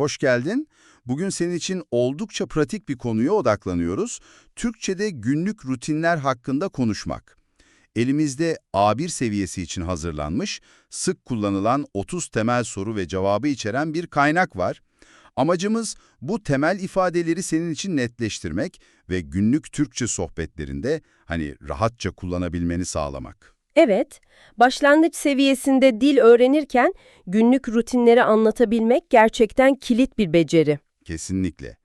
hoş geldin. Bugün senin için oldukça pratik bir konuya odaklanıyoruz. Türkçe'de günlük rutinler hakkında konuşmak. Elimizde A1 seviyesi için hazırlanmış, sık kullanılan 30 temel soru ve cevabı içeren bir kaynak var. Amacımız bu temel ifadeleri senin için netleştirmek ve günlük Türkçe sohbetlerinde hani rahatça kullanabilmeni sağlamak. Evet, başlangıç seviyesinde dil öğrenirken günlük rutinleri anlatabilmek gerçekten kilit bir beceri. Kesinlikle.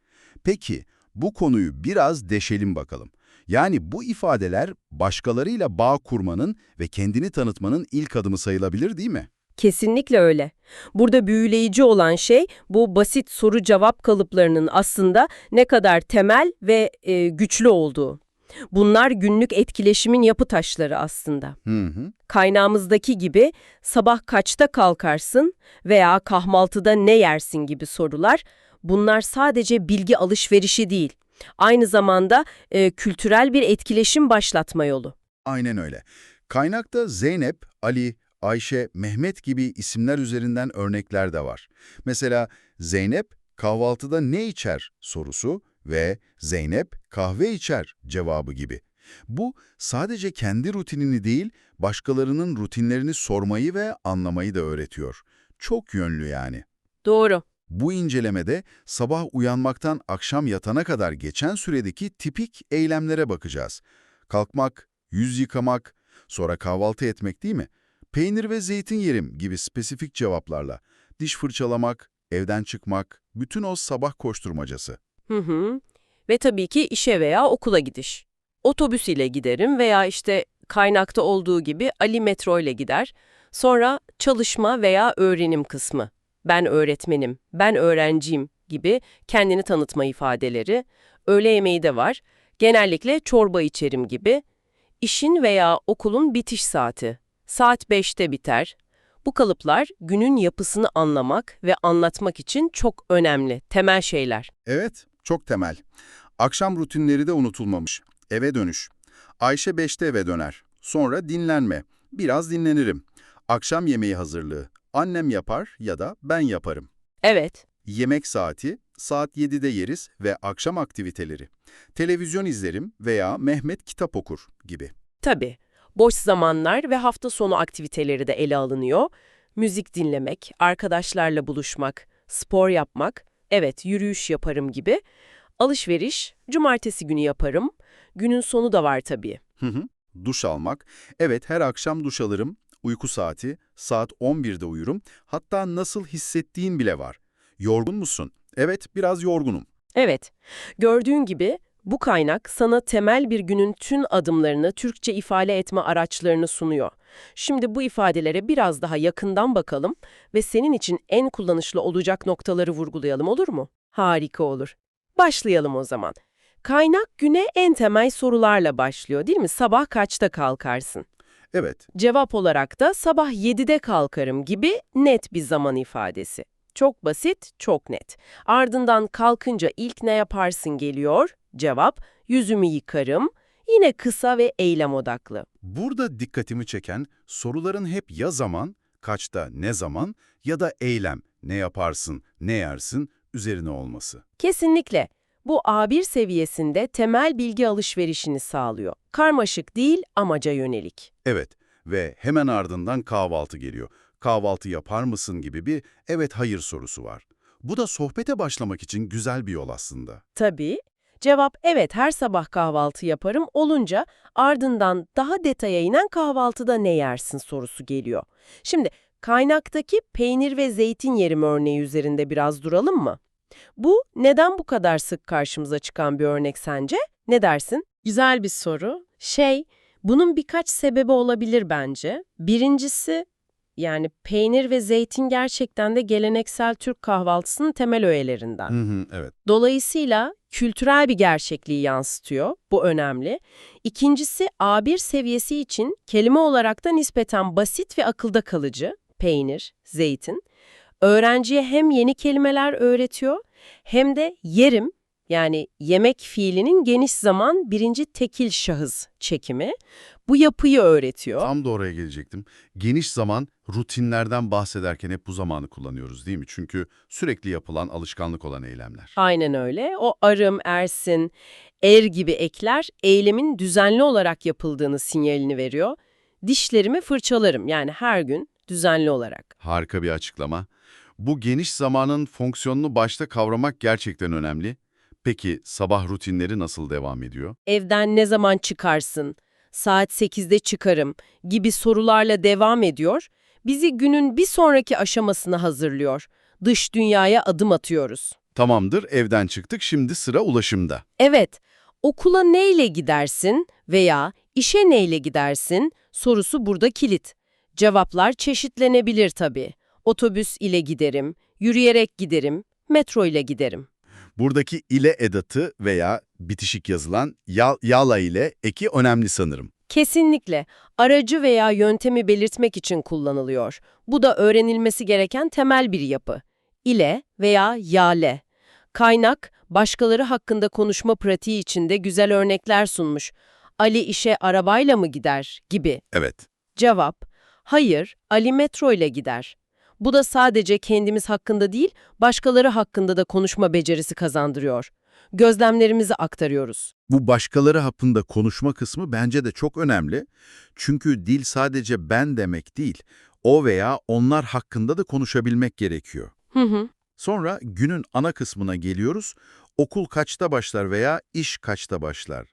Peki, bu konuyu biraz deşelim bakalım. Yani bu ifadeler başkalarıyla bağ kurmanın ve kendini tanıtmanın ilk adımı sayılabilir değil mi? Kesinlikle öyle. Burada büyüleyici olan şey bu basit soru-cevap kalıplarının aslında ne kadar temel ve e, güçlü olduğu. Bunlar günlük etkileşimin yapı taşları aslında. Hı hı. Kaynağımızdaki gibi sabah kaçta kalkarsın veya kahvaltıda ne yersin gibi sorular bunlar sadece bilgi alışverişi değil. Aynı zamanda e, kültürel bir etkileşim başlatma yolu. Aynen öyle. Kaynakta Zeynep, Ali, Ayşe, Mehmet gibi isimler üzerinden örnekler de var. Mesela Zeynep kahvaltıda ne içer sorusu ve Zeynep kahve içer cevabı gibi. Bu sadece kendi rutinini değil, başkalarının rutinlerini sormayı ve anlamayı da öğretiyor. Çok yönlü yani. Doğru. Bu incelemede sabah uyanmaktan akşam yatana kadar geçen süredeki tipik eylemlere bakacağız. Kalkmak, yüz yıkamak, sonra kahvaltı etmek değil mi? Peynir ve zeytin yerim gibi spesifik cevaplarla. Diş fırçalamak, evden çıkmak, bütün o sabah koşturmacası. Hı hı. Ve tabii ki işe veya okula gidiş. Otobüs ile giderim veya işte kaynakta olduğu gibi Ali metro ile gider. Sonra çalışma veya öğrenim kısmı. Ben öğretmenim, ben öğrenciyim gibi kendini tanıtma ifadeleri. Öğle yemeği de var. Genellikle çorba içerim gibi. İşin veya okulun bitiş saati. Saat 5'te biter. Bu kalıplar günün yapısını anlamak ve anlatmak için çok önemli, temel şeyler. Evet, çok temel. Akşam rutinleri de unutulmamış. Eve dönüş. Ayşe 5'te eve döner. Sonra dinlenme. Biraz dinlenirim. Akşam yemeği hazırlığı. Annem yapar ya da ben yaparım. Evet, Yemek saati, saat 7'de yeriz ve akşam aktiviteleri. Televizyon izlerim veya Mehmet kitap okur gibi. tabii. Boş zamanlar ve hafta sonu aktiviteleri de ele alınıyor. Müzik dinlemek, arkadaşlarla buluşmak, spor yapmak, evet yürüyüş yaparım gibi. Alışveriş, cumartesi günü yaparım. Günün sonu da var tabii. Hı hı. Duş almak. Evet her akşam duş alırım. Uyku saati, saat 11'de uyurum. Hatta nasıl hissettiğin bile var. Yorgun musun? Evet biraz yorgunum. Evet, gördüğün gibi bu kaynak sana temel bir günün tüm adımlarını Türkçe ifade etme araçlarını sunuyor. Şimdi bu ifadelere biraz daha yakından bakalım ve senin için en kullanışlı olacak noktaları vurgulayalım olur mu? Harika olur. Başlayalım o zaman. Kaynak güne en temel sorularla başlıyor değil mi? Sabah kaçta kalkarsın? Evet, Cevap olarak da sabah 7'de kalkarım gibi net bir zaman ifadesi. Çok basit, çok net. Ardından kalkınca ilk ne yaparsın geliyor? Cevap, yüzümü yıkarım. Yine kısa ve eylem odaklı. burada dikkatimi çeken soruların hep ya zaman, kaçta, ne zaman ya da eylem, ne yaparsın, ne yersin üzerine olması. Kesinlikle. Bu A1 seviyesinde temel bilgi alışverişini sağlıyor. Karmaşık değil, amaca yönelik. Evet ve hemen ardından kahvaltı geliyor. Kahvaltı yapar mısın gibi bir evet hayır sorusu var. Bu da sohbete başlamak için güzel bir yol aslında. Tabii. Cevap evet her sabah kahvaltı yaparım olunca ardından daha detaya inen kahvaltıda ne yersin sorusu geliyor. Şimdi kaynaktaki peynir ve zeytin yerim örneği üzerinde biraz duralım mı? Bu neden bu kadar sık karşımıza çıkan bir örnek sence? Ne dersin? Güzel bir soru. Şey, bunun birkaç sebebi olabilir bence. Birincisi yani peynir ve zeytin gerçekten de geleneksel Türk kahvaltısının temel öğelerinden. Hı hı, evet. Dolayısıyla kültürel bir gerçekliği yansıtıyor. Bu önemli. İkincisi A1 seviyesi için kelime olarak da nispeten basit ve akılda kalıcı. Peynir, zeytin. Öğrenciye hem yeni kelimeler öğretiyor hem de yerim Yani yemek fiilinin geniş zaman birinci tekil şahıs çekimi bu yapıyı öğretiyor. Tam da oraya gelecektim. Geniş zaman rutinlerden bahsederken hep bu zamanı kullanıyoruz değil mi? Çünkü sürekli yapılan, alışkanlık olan eylemler. Aynen öyle. O arım, ersin, er gibi ekler eylemin düzenli olarak yapıldığını sinyalini veriyor. Dişlerimi fırçalarım yani her gün düzenli olarak. Harika bir açıklama. Bu geniş zamanın fonksiyonunu başta kavramak gerçekten önemli. Peki sabah rutinleri nasıl devam ediyor? Evden ne zaman çıkarsın, saat 8'de çıkarım gibi sorularla devam ediyor. Bizi günün bir sonraki aşamasına hazırlıyor. Dış dünyaya adım atıyoruz. Tamamdır, evden çıktık, şimdi sıra ulaşımda. Evet, okula neyle gidersin veya işe neyle gidersin sorusu burada kilit. Cevaplar çeşitlenebilir tabii. Otobüs ile giderim, yürüyerek giderim, metro ile giderim. Buradaki ile edatı veya bitişik yazılan yal, yala ile eki önemli sanırım. Kesinlikle aracı veya yöntemi belirtmek için kullanılıyor. Bu da öğrenilmesi gereken temel bir yapı. İle veya yale. Kaynak, başkaları hakkında konuşma pratiği içinde güzel örnekler sunmuş. Ali işe arabayla mı gider gibi. Evet. Cevap, hayır, Ali metro ile gider. Bu da sadece kendimiz hakkında değil, başkaları hakkında da konuşma becerisi kazandırıyor. Gözlemlerimizi aktarıyoruz. Bu başkaları hakkında konuşma kısmı bence de çok önemli. Çünkü dil sadece ben demek değil, o veya onlar hakkında da konuşabilmek gerekiyor. Hı hı. Sonra günün ana kısmına geliyoruz. Okul kaçta başlar veya iş kaçta başlar?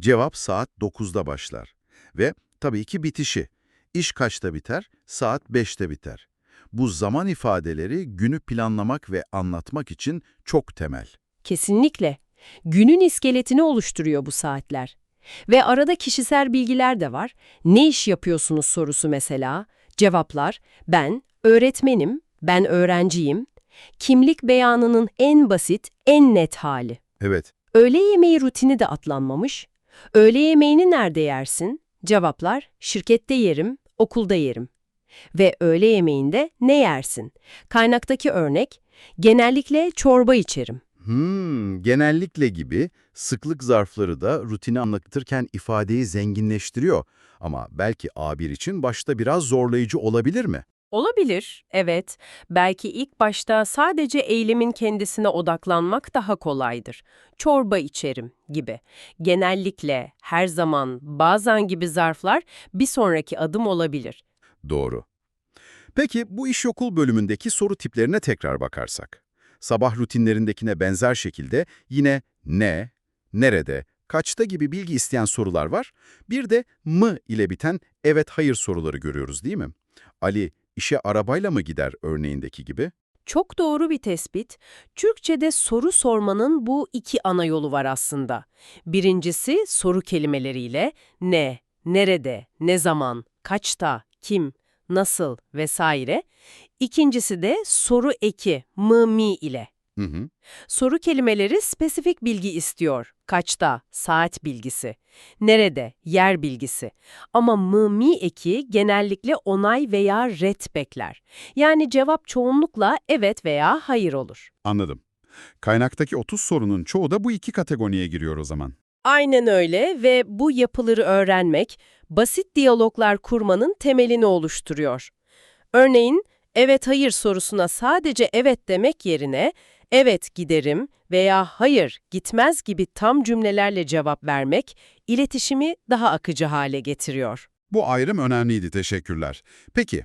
Cevap saat 9'da başlar. Ve tabii ki bitişi. İş kaçta biter? Saat 5'te biter. Bu zaman ifadeleri günü planlamak ve anlatmak için çok temel. Kesinlikle. Günün iskeletini oluşturuyor bu saatler. Ve arada kişisel bilgiler de var. Ne iş yapıyorsunuz sorusu mesela. Cevaplar, ben öğretmenim, ben öğrenciyim. Kimlik beyanının en basit, en net hali. Evet, Öğle yemeği rutini de atlanmamış. Öğle yemeğini nerede yersin? Cevaplar, şirkette yerim, okulda yerim. Ve öğle yemeğinde ne yersin? Kaynaktaki örnek, genellikle çorba içerim. Hmm, genellikle gibi sıklık zarfları da rutini anlatırken ifadeyi zenginleştiriyor. Ama belki A1 için başta biraz zorlayıcı olabilir mi? Olabilir, evet. Belki ilk başta sadece eylemin kendisine odaklanmak daha kolaydır. Çorba içerim gibi. Genellikle, her zaman, bazen gibi zarflar bir sonraki adım olabilir. Doğru. Peki bu iş okul bölümündeki soru tiplerine tekrar bakarsak. Sabah rutinlerindekine benzer şekilde yine ne, nerede, kaçta gibi bilgi isteyen sorular var. Bir de mı ile biten evet hayır soruları görüyoruz değil mi? Ali işe arabayla mı gider örneğindeki gibi? Çok doğru bir tespit. Türkçe'de soru sormanın bu iki ana yolu var aslında. Birincisi soru kelimeleriyle ne, nerede, ne zaman, kaçta, kim, nasıl vesaire. İkincisi de soru eki, mı, mi ile. Hı hı. Soru kelimeleri spesifik bilgi istiyor. Kaçta, saat bilgisi. Nerede, yer bilgisi. Ama mı, mi eki genellikle onay veya ret bekler. Yani cevap çoğunlukla evet veya hayır olur. Anladım. Kaynaktaki 30 sorunun çoğu da bu iki kategoriye giriyor o zaman. Aynen öyle ve bu yapıları öğrenmek, basit diyaloglar kurmanın temelini oluşturuyor. Örneğin, evet-hayır sorusuna sadece evet demek yerine, evet giderim veya hayır gitmez gibi tam cümlelerle cevap vermek, iletişimi daha akıcı hale getiriyor. Bu ayrım önemliydi, teşekkürler. Peki,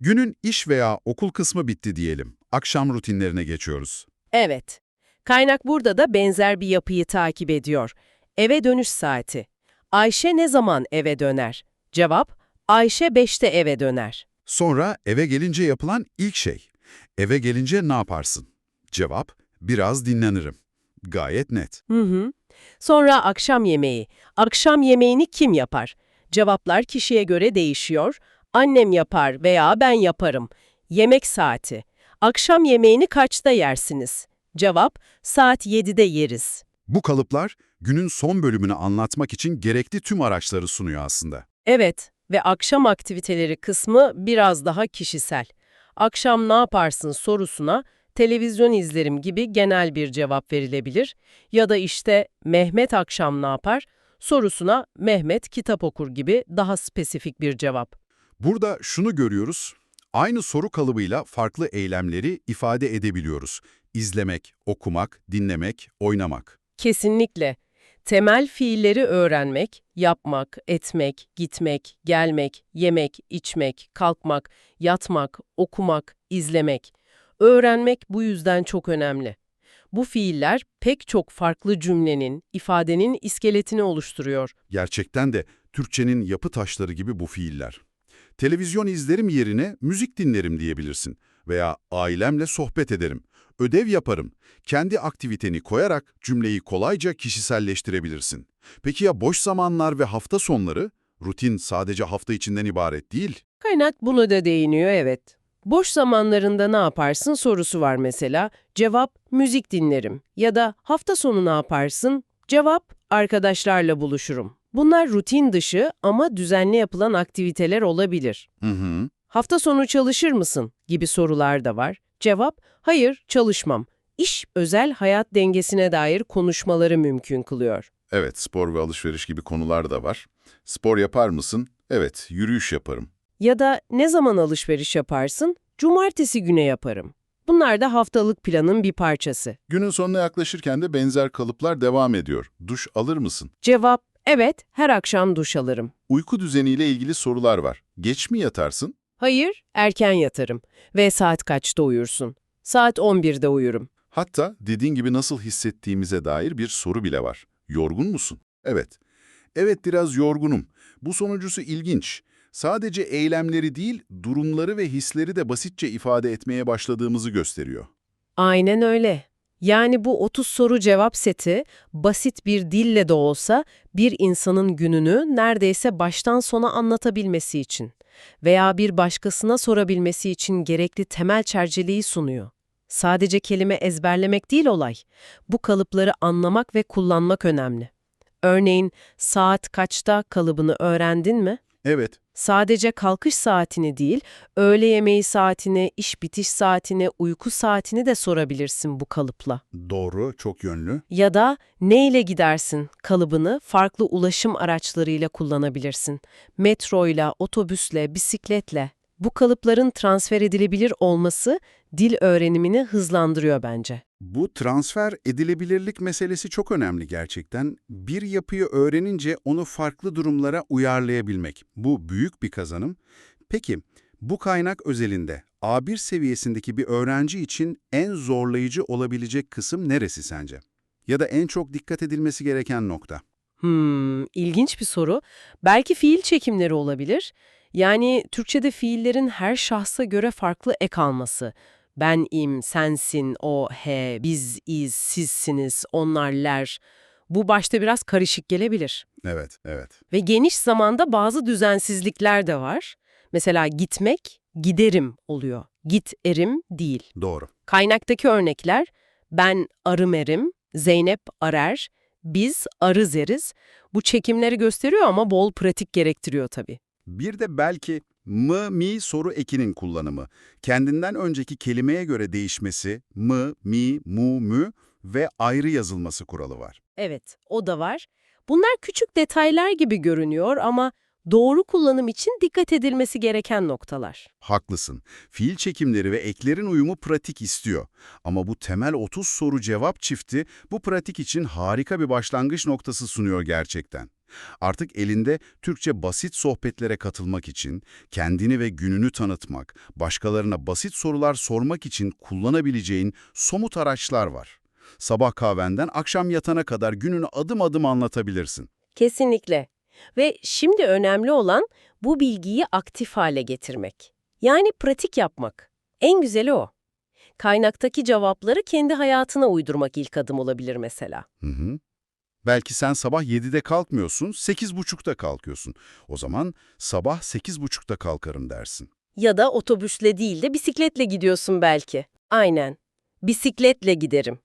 günün iş veya okul kısmı bitti diyelim. Akşam rutinlerine geçiyoruz. Evet, kaynak burada da benzer bir yapıyı takip ediyor. Eve dönüş saati. Ayşe ne zaman eve döner? Cevap, Ayşe 5'te eve döner. Sonra eve gelince yapılan ilk şey. Eve gelince ne yaparsın? Cevap, biraz dinlenirim. Gayet net. Hı hı. Sonra akşam yemeği. Akşam yemeğini kim yapar? Cevaplar kişiye göre değişiyor. Annem yapar veya ben yaparım. Yemek saati. Akşam yemeğini kaçta yersiniz? Cevap, saat 7'de yeriz. Bu kalıplar günün son bölümünü anlatmak için gerekli tüm araçları sunuyor aslında. Evet ve akşam aktiviteleri kısmı biraz daha kişisel. Akşam ne yaparsın sorusuna televizyon izlerim gibi genel bir cevap verilebilir. Ya da işte Mehmet akşam ne yapar? Sorusuna Mehmet kitap okur gibi daha spesifik bir cevap. Burada şunu görüyoruz. Aynı soru kalıbıyla farklı eylemleri ifade edebiliyoruz. İzlemek, okumak, dinlemek, oynamak. Kesinlikle. Temel fiilleri öğrenmek, yapmak, etmek, gitmek, gelmek, yemek, içmek, kalkmak, yatmak, okumak, izlemek. Öğrenmek bu yüzden çok önemli. Bu fiiller pek çok farklı cümlenin, ifadenin iskeletini oluşturuyor. Gerçekten de Türkçenin yapı taşları gibi bu fiiller. Televizyon izlerim yerine müzik dinlerim diyebilirsin. Veya ailemle sohbet ederim, ödev yaparım. Kendi aktiviteni koyarak cümleyi kolayca kişiselleştirebilirsin. Peki ya boş zamanlar ve hafta sonları? Rutin sadece hafta içinden ibaret değil. Kaynak bunu da değiniyor evet. Boş zamanlarında ne yaparsın sorusu var mesela. Cevap müzik dinlerim. Ya da hafta sonu ne yaparsın? Cevap arkadaşlarla buluşurum. Bunlar rutin dışı ama düzenli yapılan aktiviteler olabilir. Hı hı. Hafta sonu çalışır mısın? gibi sorular da var. Cevap hayır çalışmam. İş özel hayat dengesine dair konuşmaları mümkün kılıyor. Evet, spor ve alışveriş gibi konular da var. Spor yapar mısın? Evet, yürüyüş yaparım. Ya da ne zaman alışveriş yaparsın? Cumartesi güne yaparım. Bunlar da haftalık planın bir parçası. Günün sonuna yaklaşırken de benzer kalıplar devam ediyor. Duş alır mısın? Cevap, evet, her akşam duş alırım. Uyku düzeniyle ilgili sorular var. Geç mi yatarsın? Hayır, erken yatarım. Ve saat kaçta uyursun? Saat 11'de uyurum. Hatta dediğin gibi nasıl hissettiğimize dair bir soru bile var. Yorgun musun? Evet. Evet biraz yorgunum. Bu sonuncusu ilginç. Sadece eylemleri değil, durumları ve hisleri de basitçe ifade etmeye başladığımızı gösteriyor. Aynen öyle. Yani bu 30 soru cevap seti basit bir dille de olsa bir insanın gününü neredeyse baştan sona anlatabilmesi için veya bir başkasına sorabilmesi için gerekli temel çerçeveyi sunuyor. Sadece kelime ezberlemek değil olay. Bu kalıpları anlamak ve kullanmak önemli. Örneğin saat kaçta kalıbını öğrendin mi? Evet, Sadece kalkış saatini değil, öğle yemeği saatini, iş bitiş saatini, uyku saatini de sorabilirsin bu kalıpla. doğru, çok yönlü. Ya da neyle gidersin kalıbını farklı ulaşım araçlarıyla kullanabilirsin. Metroyla, otobüsle, bisikletle. Bu kalıpların transfer edilebilir olması dil öğrenimini hızlandırıyor bence. Bu transfer edilebilirlik meselesi çok önemli gerçekten. Bir yapıyı öğrenince onu farklı durumlara uyarlayabilmek. Bu büyük bir kazanım. Peki, bu kaynak özelinde A1 seviyesindeki bir öğrenci için en zorlayıcı olabilecek kısım neresi sence? Ya da en çok dikkat edilmesi gereken nokta? Hmm, ilginç bir soru. Belki fiil çekimleri olabilir. Yani Türkçe'de fiillerin her şahsa göre farklı ek alması. Ben, im, sensin, o, he, biz, iz, sizsiniz, onlarlar. Bu başta biraz karışık gelebilir. Evet, evet. Ve geniş zamanda bazı düzensizlikler de var. Mesela gitmek, giderim oluyor. Git erim değil. Doğru. Kaynaktaki örnekler ben arım erim, Zeynep arer, biz arız eriz. Bu çekimleri gösteriyor ama bol pratik gerektiriyor tabii. Bir de belki mı, mi soru ekinin kullanımı. Kendinden önceki kelimeye göre değişmesi, mı, mi, mu, mü ve ayrı yazılması kuralı var. Evet, o da var. Bunlar küçük detaylar gibi görünüyor ama doğru kullanım için dikkat edilmesi gereken noktalar. Haklısın. Fiil çekimleri ve eklerin uyumu pratik istiyor. Ama bu temel 30 soru cevap çifti bu pratik için harika bir başlangıç noktası sunuyor gerçekten. Artık elinde Türkçe basit sohbetlere katılmak için, kendini ve gününü tanıtmak, başkalarına basit sorular sormak için kullanabileceğin somut araçlar var. Sabah kahvenden akşam yatana kadar gününü adım adım anlatabilirsin. Kesinlikle. Ve şimdi önemli olan bu bilgiyi aktif hale getirmek. Yani pratik yapmak. En güzeli o. Kaynaktaki cevapları kendi hayatına uydurmak ilk adım olabilir mesela. Hı hı. Belki sen sabah 7'de kalkmıyorsun, 8.30'da kalkıyorsun. O zaman sabah 8.30'da kalkarım dersin. Ya da otobüsle değil de bisikletle gidiyorsun belki. Aynen. Bisikletle giderim.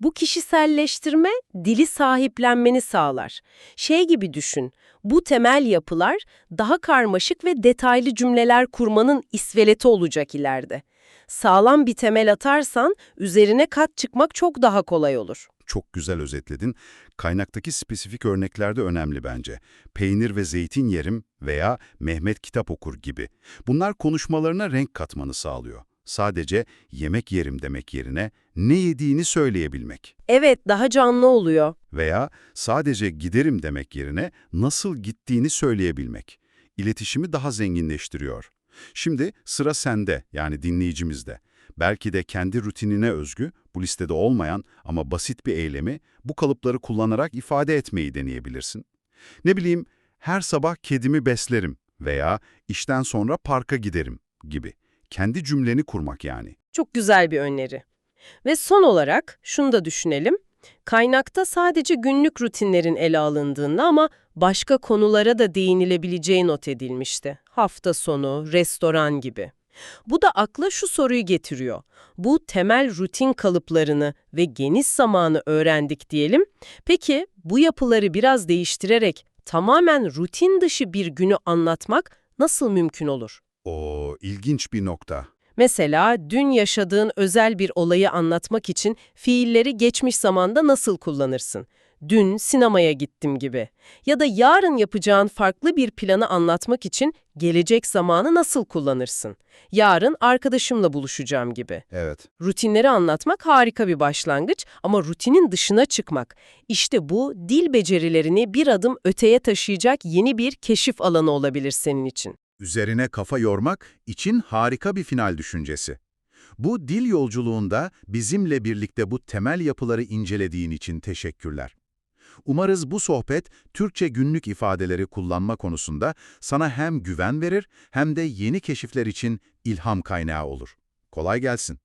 Bu kişiselleştirme dili sahiplenmeni sağlar. Şey gibi düşün, bu temel yapılar daha karmaşık ve detaylı cümleler kurmanın isveleti olacak ileride. Sağlam bir temel atarsan üzerine kat çıkmak çok daha kolay olur. Çok güzel özetledin. Kaynaktaki spesifik örnekler de önemli bence. Peynir ve zeytin yerim veya Mehmet kitap okur gibi. Bunlar konuşmalarına renk katmanı sağlıyor. Sadece yemek yerim demek yerine ne yediğini söyleyebilmek. Evet, daha canlı oluyor. Veya sadece giderim demek yerine nasıl gittiğini söyleyebilmek. İletişimi daha zenginleştiriyor. Şimdi sıra sende yani dinleyicimizde. Belki de kendi rutinine özgü, bu listede olmayan ama basit bir eylemi bu kalıpları kullanarak ifade etmeyi deneyebilirsin. Ne bileyim, her sabah kedimi beslerim veya işten sonra parka giderim gibi. Kendi cümleni kurmak yani. Çok güzel bir öneri. Ve son olarak şunu da düşünelim. Kaynakta sadece günlük rutinlerin ele alındığında ama başka konulara da değinilebileceği not edilmişti. Hafta sonu, restoran gibi. Bu da akla şu soruyu getiriyor. Bu temel rutin kalıplarını ve geniş zamanı öğrendik diyelim. Peki bu yapıları biraz değiştirerek tamamen rutin dışı bir günü anlatmak nasıl mümkün olur? O ilginç bir nokta. Mesela dün yaşadığın özel bir olayı anlatmak için fiilleri geçmiş zamanda nasıl kullanırsın? Dün sinemaya gittim gibi. Ya da yarın yapacağın farklı bir planı anlatmak için gelecek zamanı nasıl kullanırsın? Yarın arkadaşımla buluşacağım gibi. Evet. Rutinleri anlatmak harika bir başlangıç ama rutinin dışına çıkmak. İşte bu dil becerilerini bir adım öteye taşıyacak yeni bir keşif alanı olabilir senin için. Üzerine kafa yormak için harika bir final düşüncesi. Bu dil yolculuğunda bizimle birlikte bu temel yapıları incelediğin için teşekkürler. Umarız bu sohbet Türkçe günlük ifadeleri kullanma konusunda sana hem güven verir hem de yeni keşifler için ilham kaynağı olur. Kolay gelsin.